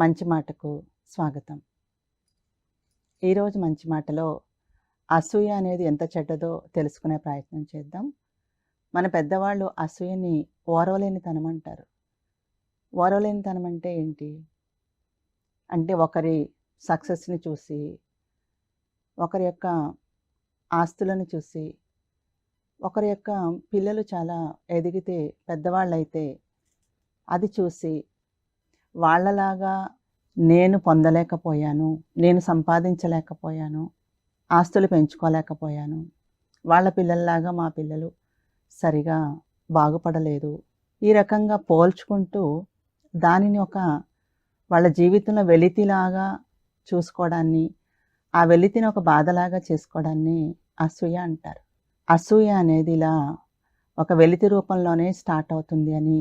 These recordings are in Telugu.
మంచి మాటకు స్వాగతం. ఈరోజు మంచి మాటలో అసూయ అనేది ఎంత చెడ్డదో తెలుసుకునే ప్రయత్నం చేద్దాం. మన పెద్దవాళ్ళు అసూయని ఓరవలేనితనం అంటారు. ఓరవలేనితనం అంటే ఏంటి? అంటే ఒకరి సక్సెస్ని చూసి ఒకరి యొక్క ఆస్తులను చూసి ఒకరి యొక్క పిల్లలు చాలా ఎదిగితే పెద్దవాళ్ళైతే అది చూసి వాళ్ళలాగా నేను పొందలేకపోయాను నేను సంపాదించలేకపోయాను ఆస్తులు పెంచుకోలేకపోయాను. వాళ్ళ పిల్లల్లాగా మా పిల్లలు సరిగా బాగుపడలేదు. ఈ రకంగా పోల్చుకుంటూ దానిని ఒక వాళ్ళ జీవితంలో వెలితిలాగా చూసుకోవడాన్ని ఆ వెలితిని ఒక బాధలాగా చేసుకోవడాన్ని అసూయ అంటారు. అసూయ అనేది ఇలా ఒక వెలితి రూపంలోనే స్టార్ట్ అవుతుంది అని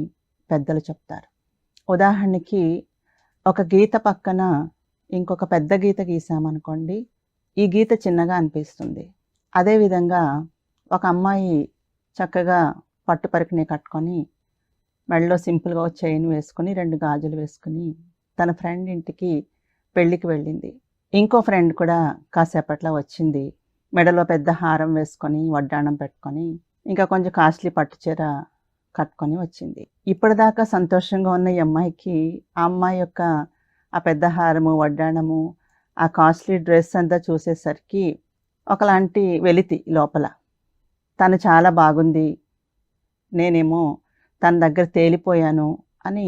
పెద్దలు చెప్తారు. ఉదాహరణకి ఒక గీత పక్కన ఇంకొక పెద్ద గీత గీసామనుకోండి ఈ గీత చిన్నగా అనిపిస్తుంది. అదేవిధంగా ఒక అమ్మాయి చక్కగా పట్టు పరికిని కట్టుకొని మెడలో సింపుల్గా ఒక చైన్ వేసుకుని రెండు గాజులు వేసుకుని తన ఫ్రెండ్ ఇంటికి పెళ్ళికి వెళ్ళింది. ఇంకో ఫ్రెండ్ కూడా కాసేపట్లో వచ్చింది. మెడలో పెద్ద హారం వేసుకొని వడ్డాణం పెట్టుకొని ఇంకా కొంచెం కాస్ట్లీ పట్టు చీర కట్టుకొని వచ్చింది. ఇప్పటిదాకా సంతోషంగా ఉన్న ఈ అమ్మాయికి ఆ అమ్మాయి యొక్క ఆ పెద్ద హారము వడ్డాణము ఆ కాస్ట్లీ డ్రెస్ అంతా చూసేసరికి ఒకలాంటి వెలితి లోపల. తను చాలా బాగుంది నేనేమో తన దగ్గర తేలిపోయాను అని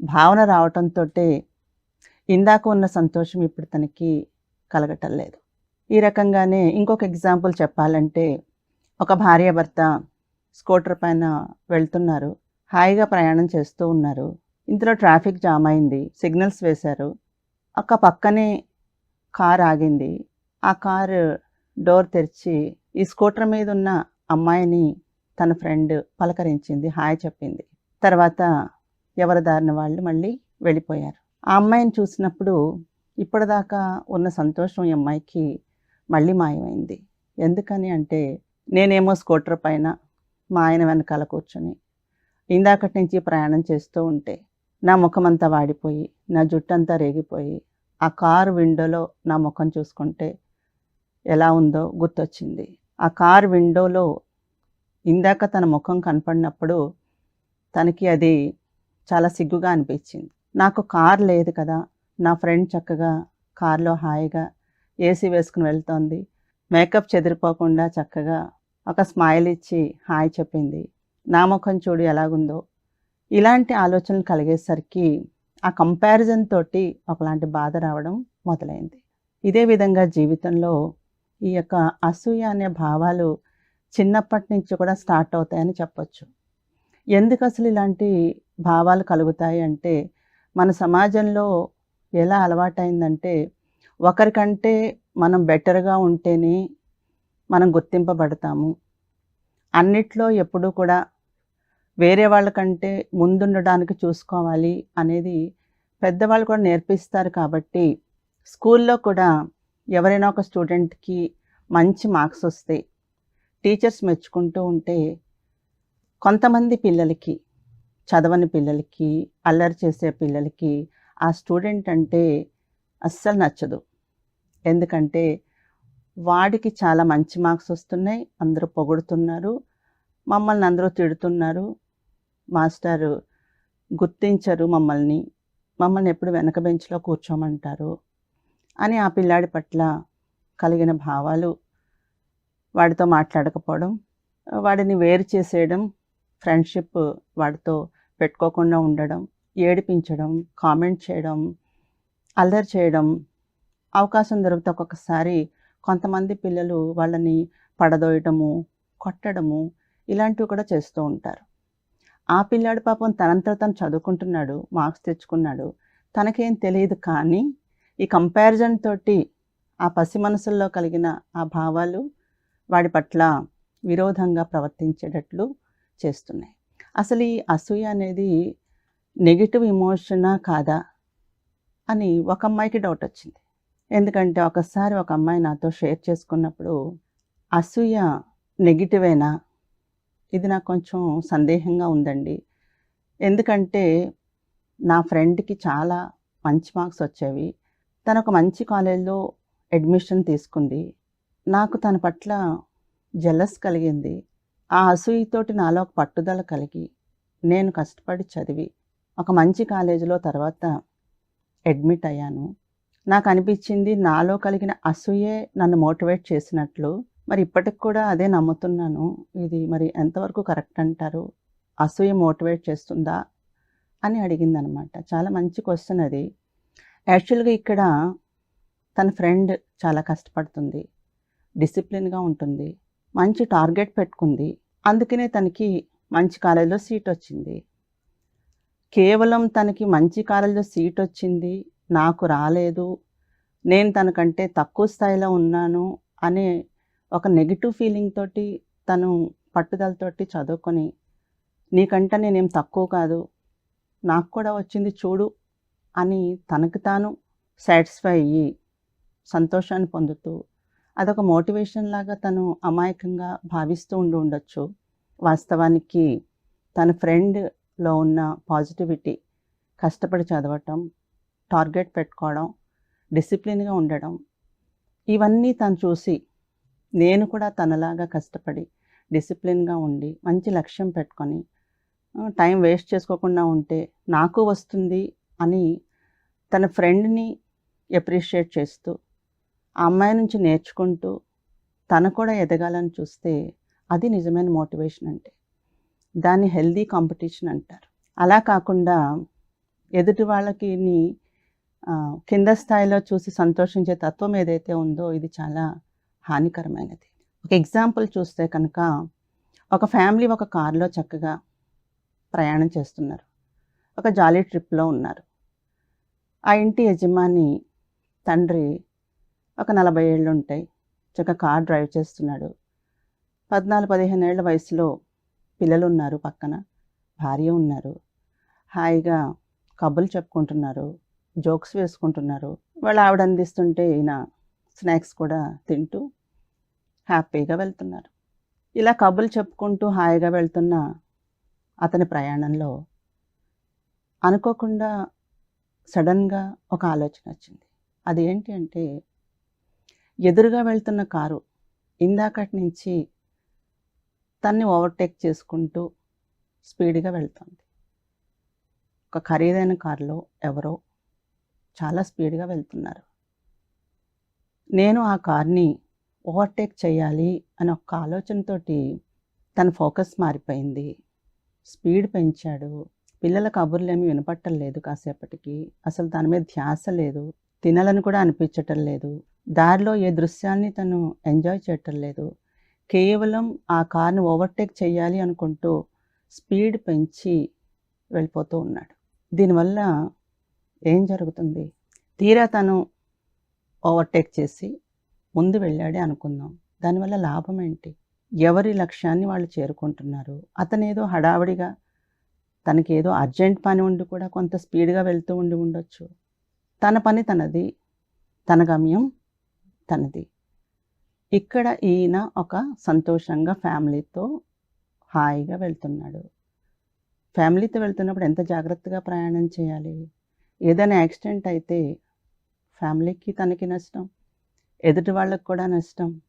భావన రావటంతో ఇందాక ఉన్న సంతోషం ఇప్పుడు తనకి కలగటం లేదు. ఈ రకంగానే ఇంకొక ఎగ్జాంపుల్ చెప్పాలంటే ఒక భార్యాభర్త స్కూటర్ పైన వెళ్తున్నారు. హాయిగా ప్రయాణం చేస్తూ ఉన్నారు. ఇందులో ట్రాఫిక్ జామ్ అయింది. సిగ్నల్స్ వేశారు. ఒక పక్కనే కార్ ఆగింది. ఆ కారు డోర్ తెరిచి ఈ స్కూటర్ మీద ఉన్న అమ్మాయిని తన ఫ్రెండ్ పలకరించింది. హాయ్ చెప్పింది. తర్వాత ఎవరి దారిన వాళ్ళు మళ్ళీ వెళ్ళిపోయారు. ఆ అమ్మాయిని చూసినప్పుడు ఇప్పటిదాకా ఉన్న సంతోషం ఈ అమ్మాయికి మళ్ళీ మాయమైంది. ఎందుకని అంటే నేనేమో స్కూటర్ పైన మా ఆయన వెనకాల కూర్చొని ఇందాకటి నుంచి ప్రయాణం చేస్తూ ఉంటే నా ముఖమంతా వాడిపోయి నా జుట్టంతా రేగిపోయి ఆ కారు విండోలో నా ముఖం చూసుకుంటే ఎలా ఉందో గుర్తొచ్చింది. ఆ కారు విండోలో ఇందాక తన ముఖం కనపడినప్పుడు తనకి అది చాలా సిగ్గుగా అనిపించింది. నాకు కార్ లేదు కదా నా ఫ్రెండ్ చక్కగా కార్లో హాయిగా ఏసీ వేసుకుని వెళ్తోంది. మేకప్ చెదిరిపోకుండా చక్కగా ఒక స్మైల్ ఇచ్చి హాయ్ చెప్పింది. నా ముఖం చూడు ఎలాగుందో. ఇలాంటి ఆలోచనలు కలిగేసరికి ఆ కంపారిజన్ తోటి ఒకలాంటి బాధ రావడం మొదలైంది. ఇదే విధంగా జీవితంలో ఈ యొక్క అసూయ అనే భావాలు చిన్నప్పటి నుంచి కూడా స్టార్ట్ అవుతాయని చెప్పొచ్చు. ఎందుకు అసలు ఇలాంటి భావాలు కలుగుతాయి అంటే మన సమాజంలో ఎలా అలవాటైందంటే ఒకరికంటే మనం బెటర్గా ఉంటేనే మనం గుర్తింపబడతాము. అన్నిట్లో ఎప్పుడూ కూడా వేరే వాళ్ళకంటే ముందుండడానికి చూసుకోవాలి అనేది పెద్దవాళ్ళు కూడా నేర్పిస్తారు కాబట్టి స్కూల్లో కూడా ఎవరైనా ఒక స్టూడెంట్కి మంచి మార్క్స్ వస్తే టీచర్స్ మెచ్చుకుంటూ ఉంటే కొంతమంది పిల్లలకి చదవని పిల్లలకి అల్లరి చేసే పిల్లలకి ఆ స్టూడెంట్ అంటే అస్సలు నచ్చదు. ఎందుకంటే వాడికి చాలా మంచి మార్క్స్ వస్తున్నాయి. అందరూ పొగుడుతున్నారు. మమ్మల్ని అందరూ తిడుతున్నారు. మాస్టారు గుర్తించరు మమ్మల్ని. మమ్మల్ని ఎప్పుడు వెనక బెంచ్లో కూర్చోమంటారు అని ఆ పిల్లాడి పట్ల కలిగిన భావాలు వాడితో మాట్లాడకపోవడం వాడిని వేరు చేసేయడం ఫ్రెండ్షిప్ వాడితో పెట్టుకోకుండా ఉండడం ఏడిపించడం కామెంట్ చేయడం అల్లరి చేయడం అవకాశం దొరికితే ఒక్కొక్కసారి కొంతమంది పిల్లలు వాళ్ళని పడదోయటము కొట్టడము ఇలాంటివి కూడా చేస్తూ ఉంటారు. ఆ పిల్లాడు పాపం తనంతా తను చదువుకుంటున్నాడు మార్క్స్ తెచ్చుకున్నాడు తనకేం తెలియదు కానీ ఈ కంపారిజన్ తోటి ఆ పసి మనసుల్లో కలిగిన ఆ భావాలు వాడి పట్ల విరోధంగా ప్రవర్తించేటట్లు చేస్తున్నాయి. అసలు ఈ అసూయ అనేది నెగిటివ్ ఇమోషనా కాదా అని ఒక అమ్మాయికి డౌట్ వచ్చింది. ఎందుకంటే ఒకసారి ఒక అమ్మాయి నాతో షేర్ చేసుకున్నప్పుడు అసూయ నెగిటివేనా? ఇది నాకు కొంచెం సందేహంగా ఉందండి. ఎందుకంటే నా ఫ్రెండ్కి చాలా మంచి మార్క్స్ వచ్చేవి. తను ఒక మంచి కాలేజ్లో అడ్మిషన్ తీసుకుంది. నాకు తన పట్ల జెలస్ కలిగింది. ఆ అసూయతోటి నాలో ఒక పట్టుదల కలిగి నేను కష్టపడి చదివి ఒక మంచి కాలేజీలో తర్వాత అడ్మిట్ అయ్యాను. నాకు అనిపించింది నాలో కలిగిన అసూయే నన్ను మోటివేట్ చేసినట్లు. మరి ఇప్పటికి కూడా అదే నమ్ముతున్నాను. ఇది మరి ఎంతవరకు కరెక్ట్ అంటారు? అసూయ మోటివేట్ చేస్తుందా? అని అడిగిందనమాట. చాలా మంచి క్వశ్చన్ అది. యాక్చువల్గా ఇక్కడ తన ఫ్రెండ్ చాలా కష్టపడుతుంది. డిసిప్లిన్గా ఉంటుంది. మంచి టార్గెట్ పెట్టుకుంది. అందుకనే తనకి మంచి కాలేజీలో సీట్ వచ్చింది కేవలం తనకి మంచి కాలేజీలో సీట్ వచ్చింది నాకు రాలేదు నేను తనకంటే తక్కువ స్థాయిలో ఉన్నాను అనే ఒక నెగిటివ్ ఫీలింగ్ తోటి తను పట్టుదలతోటి చదువుకొని నీకంటే నేనేం తక్కువ కాదు నాకు కూడా వచ్చింది చూడు అని తనకు తాను సాటిస్ఫై అయ్యి సంతోషాన్ని పొందుతూ అదొక మోటివేషన్ లాగా తను అమాయకంగా భావిస్తూ ఉండి ఉండొచ్చు. వాస్తవానికి తన ఫ్రెండ్లో ఉన్న పాజిటివిటీ కష్టపడి చదవటం టార్గెట్ పెట్టుకోవడం డిసిప్లిన్గా ఉండడం ఇవన్నీ తను చూసి నేను కూడా తనలాగా కష్టపడి డిసిప్లిన్గా ఉండి మంచి లక్ష్యం పెట్టుకొని టైం వేస్ట్ చేసుకోకుండా ఉంటే నాకు వస్తుంది అని తన ఫ్రెండ్ని ఎప్రిషియేట్ చేస్తూ ఆ అమ్మాయి నుంచి నేర్చుకుంటూ తను కూడా ఎదగాలని చూస్తే అది నిజమైన మోటివేషన్ అంటే దాన్ని హెల్దీ కాంపిటీషన్ అంటారు. అలా కాకుండా ఎదుటి వాళ్ళకిని కింద స్థాయిలో చూసి సంతోషించే తత్వం ఏదైతే ఉందో ఇది చాలా హానికరమైనది. ఒక ఎగ్జాంపుల్ చూస్తే కనుక ఒక ఫ్యామిలీ ఒక కారులో చక్కగా ప్రయాణం చేస్తున్నారు. ఒక జాలీ ట్రిప్లో ఉన్నారు. ఆ ఇంటి యజమాని తండ్రి ఒక నలభై ఏళ్ళు ఉంటాయి. చక్కగా కార్ డ్రైవ్ చేస్తున్నాడు. పద్నాలుగు పదిహేను ఏళ్ళ వయసులో పిల్లలు ఉన్నారు పక్కన. భార్య ఉన్నారు. హాయిగా కబుర్లు చెప్పుకుంటున్నారు. జోక్స్ వేసుకుంటున్నారు. వాళ్ళ ఆవిడ అందిస్తుంటే ఈయన స్నాక్స్ కూడా తింటూ హ్యాపీగా వెళ్తున్నారు. ఇలా కబుర్లు చెప్పుకుంటూ హాయిగా వెళ్తున్న అతని ప్రయాణంలో అనుకోకుండా సడన్గా ఒక ఆలోచన వచ్చింది. అది ఏంటి అంటే ఎదురుగా వెళ్తున్న కారు ఇందాకటి నుంచి తన్ని ఓవర్టేక్ చేసుకుంటూ స్పీడ్గా వెళ్తుంది. ఒక ఖరీదైన కారులో ఎవరో చాలా స్పీడ్గా వెళ్తున్నారు. నేను ఆ కార్ని ఓవర్టేక్ చేయాలి అని ఒక ఆలోచనతోటి తన ఫోకస్ మారిపోయింది. స్పీడ్ పెంచాడు. పిల్లల కబుర్లేమి వినపట్టం లేదు కాసేపటికి. అసలు దాని మీద ధ్యాస లేదు. తినాలని కూడా అనిపించటం లేదు. దారిలో ఏ దృశ్యాన్ని తను ఎంజాయ్ చేయటం లేదు. కేవలం ఆ కార్ని ఓవర్టేక్ చేయాలి అనుకుంటూ స్పీడ్ పెంచి వెళ్ళిపోతూ ఉన్నాడు. దీనివల్ల ఏం జరుగుతుంది? తీరా తను ఓవర్టేక్ చేసి ముందు వెళ్ళాడే అనుకుందాం. దానివల్ల లాభం ఏంటి? ఎవరి లక్ష్యాన్ని వాళ్ళు చేరుకుంటున్నారు? అతనేదో హడావిడిగా తనకి ఏదో అర్జెంట్ పని ఉండి కూడా కొంత స్పీడ్గా వెళ్తూ ఉండి ఉండొచ్చు. తన పని తనది తన గమ్యం తనది. ఇక్కడ ఈయన ఒక సంతోషంగా ఫ్యామిలీతో హాయిగా వెళ్తున్నాడు. ఫ్యామిలీతో వెళ్తున్నప్పుడు ఎంత జాగ్రత్తగా ప్రయాణం చేయాలి? ఏదైనా యాక్సిడెంట్ అయితే ఫ్యామిలీకి తనకి నష్టం ఎదుటి వాళ్ళకి కూడా నష్టం.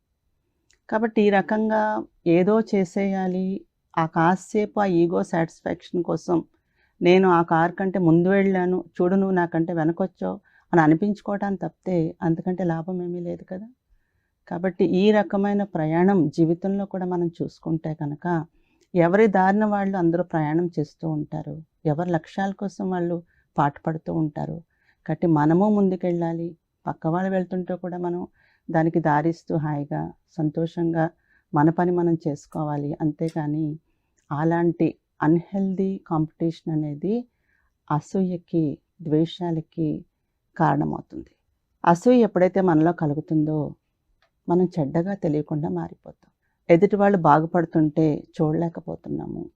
కాబట్టి ఈ రకంగా ఏదో చేసేయాలి. ఆ కాసేపు ఆ ఈగో సాటిస్ఫాక్షన్ కోసం నేను ఆ కార్ కంటే ముందు వెళ్ళాను. చూడు నువ్వు నాకంటే వెనకొచ్చావు అని అనిపించుకోవటాన్ని తప్పితే అంతకంటే లాభం ఏమీ లేదు కదా. కాబట్టి ఈ రకమైన ప్రయాణం జీవితంలో కూడా మనం చూసుకుంటే కనుక ఎవరి దారిన వాళ్ళు అందరూ ప్రయాణం చేస్తూ ఉంటారు. ఎవరి లక్ష్యాల కోసం వాళ్ళు పాటుపడుతూ ఉంటారు. కాబట్టి మనము ముందుకెళ్ళాలి. పక్క వాళ్ళు వెళ్తుంటే కూడా మనం దానికి దారిస్తూ హాయిగా సంతోషంగా మన పని మనం చేసుకోవాలి. అంతేకాని అలాంటి అన్హెల్దీ కాంపిటీషన్ అనేది అసూయకి ద్వేషాలకి కారణమవుతుంది. అసూయ ఎప్పుడైతే మనలో కలుగుతుందో మనం చెడ్డగా తెలియకుండా మారిపోతాం. ఎదుటి వాళ్ళు బాగుపడుతుంటే చూడలేకపోతున్నాము.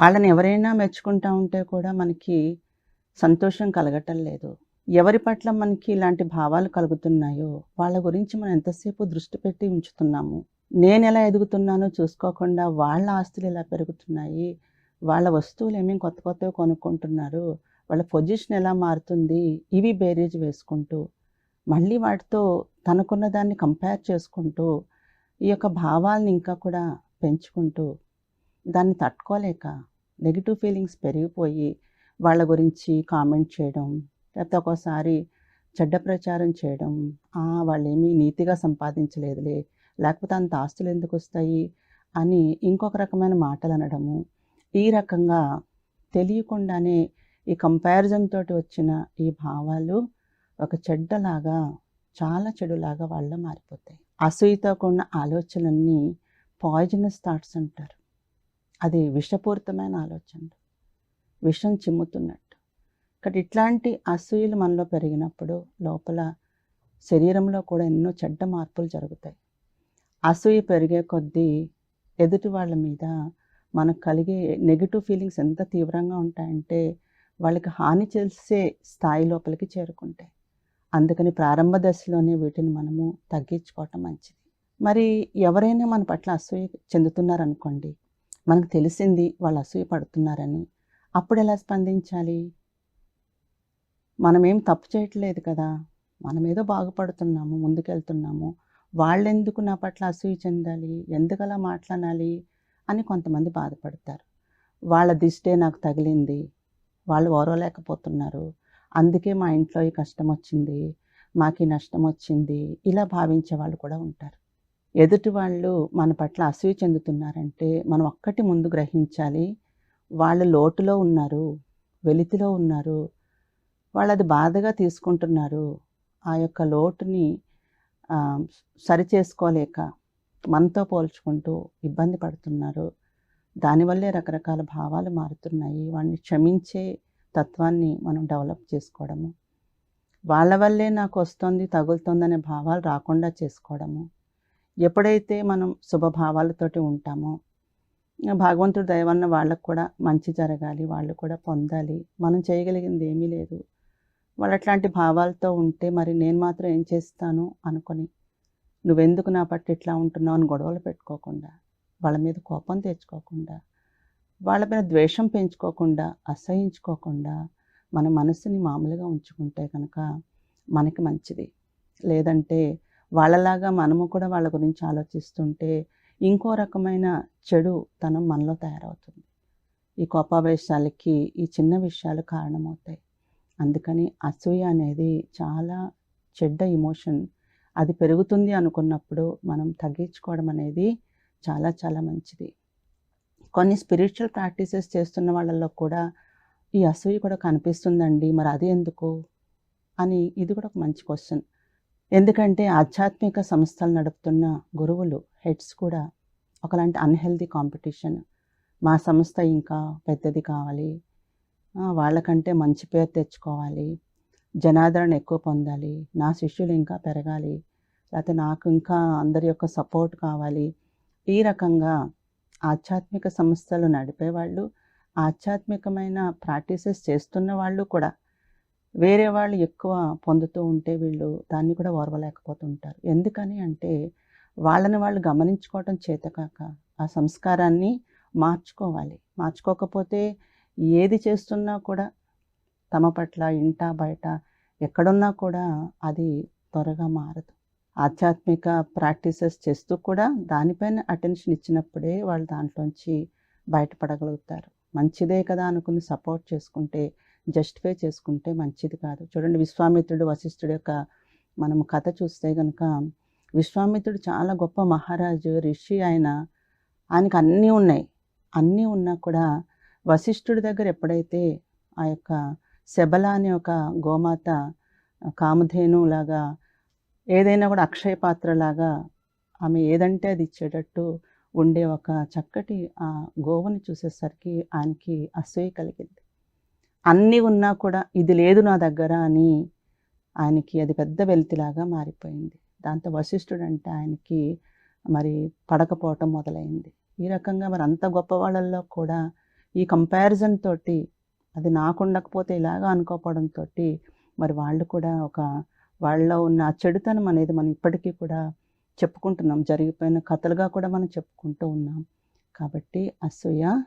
వాళ్ళని ఎవరైనా మెచ్చుకుంటా ఉంటే కూడా మనకి సంతోషం కలగటం లేదు. ఎవరి పట్ల మనకి ఇలాంటి భావాలు కలుగుతున్నాయో వాళ్ళ గురించి మనం ఎంతసేపు దృష్టి పెట్టి ఉంచుతున్నాము? నేను ఎలా ఎదుగుతున్నానో చూసుకోకుండా వాళ్ళ ఆస్తులు ఎలా పెరుగుతున్నాయి? వాళ్ళ వస్తువులు ఏమేమి కొత్త కొత్తవి కొనుక్కుంటున్నారు? వాళ్ళ పొజిషన్ ఎలా మారుతుంది? ఇవి బేరీజ్ వేసుకుంటూ మళ్ళీ వాటితో తనకున్న దాన్ని కంపేర్ చేసుకుంటూ ఈ యొక్క భావాలను ఇంకా కూడా పెంచుకుంటూ దాన్ని తట్టుకోలేక నెగిటివ్ ఫీలింగ్స్ పెరిగిపోయి వాళ్ళ గురించి కామెంట్ చేయడం లేకపోతే ఒక్కోసారి చెడ్డ ప్రచారం చేయడం వాళ్ళేమీ నీతిగా సంపాదించలేదులే లేకపోతే అంత ఆస్తులు ఎందుకు వస్తాయి అని ఇంకొక రకమైన మాటలు అనడము ఈ రకంగా తెలియకుండానే ఈ కంపారిజన్ తోటి వచ్చిన ఈ భావాలు ఒక చెడ్డలాగా చాలా చెడులాగా వాళ్ళ మారిపోతాయి. అసూయతో కూడిన ఆలోచనలన్నీ పాయిజనస్ థాట్స్ అంటారు. అది విషపూరితమైన ఆలోచనలు. విషం చిమ్ముతున్నట్టు. కాబట్టి ఇట్లాంటి అసూయలు మనలో పెరిగినప్పుడు లోపల శరీరంలో కూడా ఎన్నో చెడ్డ మార్పులు జరుగుతాయి. అసూయ పెరిగే కొద్దీ ఎదుటి వాళ్ళ మీద మనకు కలిగే నెగిటివ్ ఫీలింగ్స్ ఎంత తీవ్రంగా ఉంటాయంటే వాళ్ళకి హాని చేసే స్థాయి లోపలికి చేరుకుంటాయి. అందుకని ప్రారంభ దశలోనే వీటిని మనము తగ్గించుకోవటం మంచిది. మరి ఎవరైనా మన పట్ల అసూయ చెందుతున్నారనుకోండి మనకు తెలిసింది వాళ్ళు అసూయ పడుతున్నారని అప్పుడు ఎలా స్పందించాలి? మనమేం తప్పు చేయట్లేదు కదా. మనమేదో బాగుపడుతున్నాము ముందుకెళ్తున్నాము. వాళ్ళెందుకు నా పట్ల అసూయ చెందాలి? ఎందుకు అలా మాట్లాడాలి? అని కొంతమంది బాధపడతారు. వాళ్ళ దిష్టే నాకు తగిలింది. వాళ్ళు ఓరవలేకపోతున్నారు. అందుకే మా ఇంట్లో ఈ కష్టం వచ్చింది మాకు ఈ నష్టం వచ్చింది ఇలా భావించే వాళ్ళు కూడా ఉంటారు. ఎదుటి వాళ్ళు మన పట్ల అసూయ చెందుతున్నారంటే మనం ఒక్కటి ముందు గ్రహించాలి. వాళ్ళు లోటులో ఉన్నారు వెలితిలో ఉన్నారు వాళ్ళు అది బాధగా తీసుకుంటున్నారు. ఆ యొక్క లోటుని సరిచేసుకోలేక సరి చేసుకోలేక మనతో పోల్చుకుంటూ ఇబ్బంది పడుతున్నారు. దానివల్లే రకరకాల భావాలు మారుతున్నాయి. వాడిని క్షమించే తత్వాన్ని మనం డెవలప్ చేసుకోవడము. వాళ్ళ వల్లే నాకు వస్తుంది తగులుతుందనే భావాలు రాకుండా చేసుకోవడము. ఎప్పుడైతే మనం శుభభావాలతోటి ఉంటామో భగవంతుడు దయవన్న వాళ్ళకు కూడా మంచి జరగాలి వాళ్ళు కూడా పొందాలి. మనం చేయగలిగింది ఏమీ లేదు. వాళ్ళు అట్లాంటి భావాలతో ఉంటే మరి నేను మాత్రం ఏం చేస్తాను అనుకొని నువ్వెందుకు నా పట్టు ఇట్లా ఉంటున్నావు అని గొడవలు పెట్టుకోకుండా వాళ్ళ మీద కోపం తెచ్చుకోకుండా వాళ్ళ మీద ద్వేషం పెంచుకోకుండా అసహించుకోకుండా మన మనసుని మామూలుగా ఉంచుకుంటే కనుక మనకి మంచిది. లేదంటే వాళ్ళలాగా మనము కూడా వాళ్ళ గురించి ఆలోచిస్తుంటే ఇంకో రకమైన చెడు తనం మనలో తయారవుతుంది. ఈ కోపావేశాలకి ఈ చిన్న విషయాలు కారణమవుతాయి. అందుకని అసూయ అనేది చాలా చెడ్డ ఇమోషన్ అది పెరుగుతుంది అనుకున్నప్పుడు మనం తగ్గించుకోవడం అనేది చాలా చాలా మంచిది. కొన్ని స్పిరిచువల్ ప్రాక్టీసెస్ చేస్తున్న వాళ్ళల్లో కూడా ఈ అసూయ కూడా కనిపిస్తుందండి. మరి అది ఎందుకు? అని ఇది కూడా ఒక మంచి క్వశ్చన్ ఎందుకంటే ఆధ్యాత్మిక సంస్థలు నడుపుతున్న గురువులు హెడ్స్ కూడా ఒకలాంటి అన్హెల్దీ కాంపిటీషన్. మా సంస్థ ఇంకా పెద్దది కావాలి. వాళ్ళకంటే మంచి పేరు తెచ్చుకోవాలి. జనాదరణ ఎక్కువ పొందాలి. నా శిష్యులు ఇంకా పెరగాలి. లేకపోతే నాకు ఇంకా అందరి యొక్క సపోర్ట్ కావాలి. ఈ రకంగా ఆధ్యాత్మిక సంస్థలు నడిపేవాళ్ళు ఆధ్యాత్మికమైన ప్రాక్టీసెస్ చేస్తున్న వాళ్ళు కూడా వేరే వాళ్ళు ఎక్కువ పొందుతూ ఉంటే వీళ్ళు దాన్ని కూడా ఓర్వలేకపోతుంటారు. ఎందుకని అంటే వాళ్ళని వాళ్ళు గమనించుకోవటం చేతకాక ఆ సంస్కారాన్ని మార్చుకోవాలి. మార్చుకోకపోతే ఏది చేస్తున్నా కూడా తమ పట్ల ఇంట బయట ఎక్కడున్నా కూడా అది త్వరగా మారదు. ఆధ్యాత్మిక ప్రాక్టీసెస్ చేస్తూ కూడా దానిపైన అటెన్షన్ ఇచ్చినప్పుడే వాళ్ళు దాంట్లోంచి బయటపడగలుగుతారు. మంచిదే కదా అనుకుని సపోర్ట్ చేసుకుంటే జస్టిఫై చేసుకుంటే మంచిది కాదు. చూడండి విశ్వామిత్రుడు వశిష్ఠుడు యొక్క మనం కథ చూస్తే కనుక విశ్వామిత్రుడు చాలా గొప్ప మహారాజు ఋషి ఆయన. ఆయనకు అన్నీ ఉన్నాయి. అన్నీ ఉన్నా కూడా వశిష్ఠుడి దగ్గర ఎప్పుడైతే ఆ యొక్క శబల అనే ఒక గోమాత కామధేను లాగా ఏదైనా కూడా అక్షయ పాత్రలాగా ఆమె ఏదంటే అది ఇచ్చేటట్టు ఉండే ఒక చక్కటి ఆ గోవుని చూసేసరికి ఆయనకి అసూయ కలిగింది. అన్నీ ఉన్నా కూడా ఇది లేదు నా దగ్గర అని ఆయనకి అది పెద్ద వెలితిలాగా మారిపోయింది. దాంతో వశిష్ఠుడు అంటే ఆయనకి మరి పడకపోవటం మొదలైంది. ఈ రకంగా మరి అంత గొప్ప వాళ్ళల్లో కూడా ఈ కంపారిజన్ తోటి అది నాకు ఉండకపోతే ఇలాగా అనుకోకపోవడంతో మరి వాళ్ళు కూడా ఒక వాళ్ళలో ఉన్న ఆ చెడుతనం అనేది మనం ఇప్పటికీ కూడా చెప్పుకుంటున్నాం. జరిగిపోయిన కథలుగా కూడా మనం చెప్పుకుంటూ ఉన్నాం. కాబట్టి అసూయ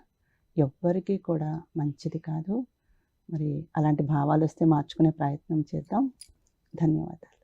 ఎవ్వరికీ కూడా మంచిది కాదు. మరి అలాంటి భావాలు వస్తే మార్చుకునే ప్రయత్నం చేద్దాం. ధన్యవాదాలు.